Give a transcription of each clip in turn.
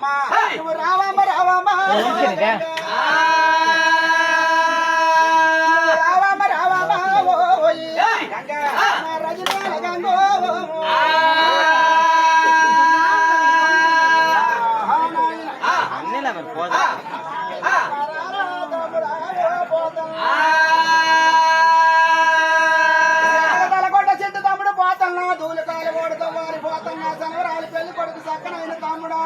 నువ్వు రావమ్మ రావమ్మ రావమ్మ రావమ్మ ఓయ్. గంగా నా రజనీ గంగో. అన్నీ మరి పోదా. తలకొండ చెట్టు తమ్ముడు పోతన్నా దూలకాయలు ఓడుతో వారి పోతన్నా శనవరాలు పెళ్ళి కొడుకు సక్కనైన తమ్ముడా.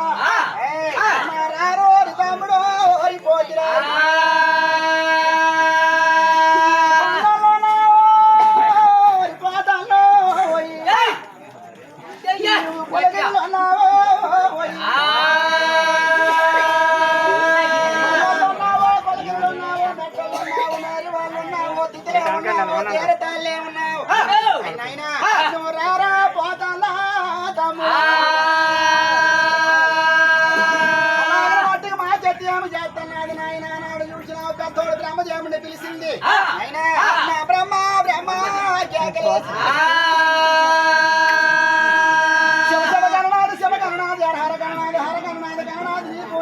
పిలిచింది నాయనా, నా బ్రహ్మ బ్రహ్మ కేకలేసి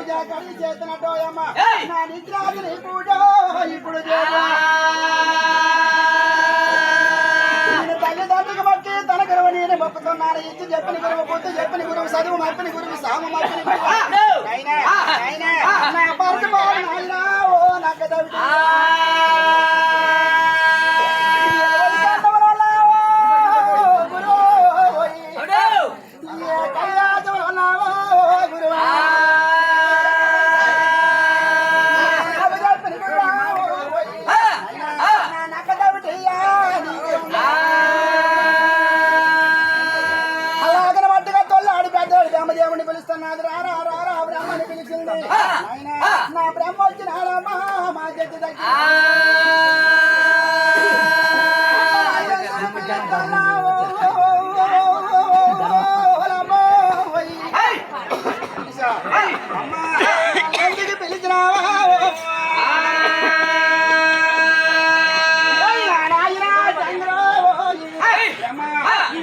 పూజ కడిగి చేస్తున్నట్టు అమ్మ నా నిద్రాది నీ పూజ ఇప్పుడు తల్లిదండ్రులకు బట్టి తన గురువు నేను మొక్కుతున్నాను. ఇచ్చి చెప్పిన గురువు బుద్ధి చెప్పిన గురువు చదువు మప్పిన గురువు సాము మప్పిన గురువు. నాయనా, నాయనా, నా నాయనా, ఓ నక్క బ్రహ్మదేవుని పిలుస్తున్నాడు రారా రారా బ్రహ్మని పిలిచింది. నా బ్రహ్మ మా దగ్గర పిలిచినావా చంద్ర ఓయ్ బ్రహ్మ, ఈ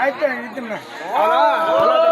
ಆಯ್ತು ಇದ್ದೀನಿ ಅಲ್ಲ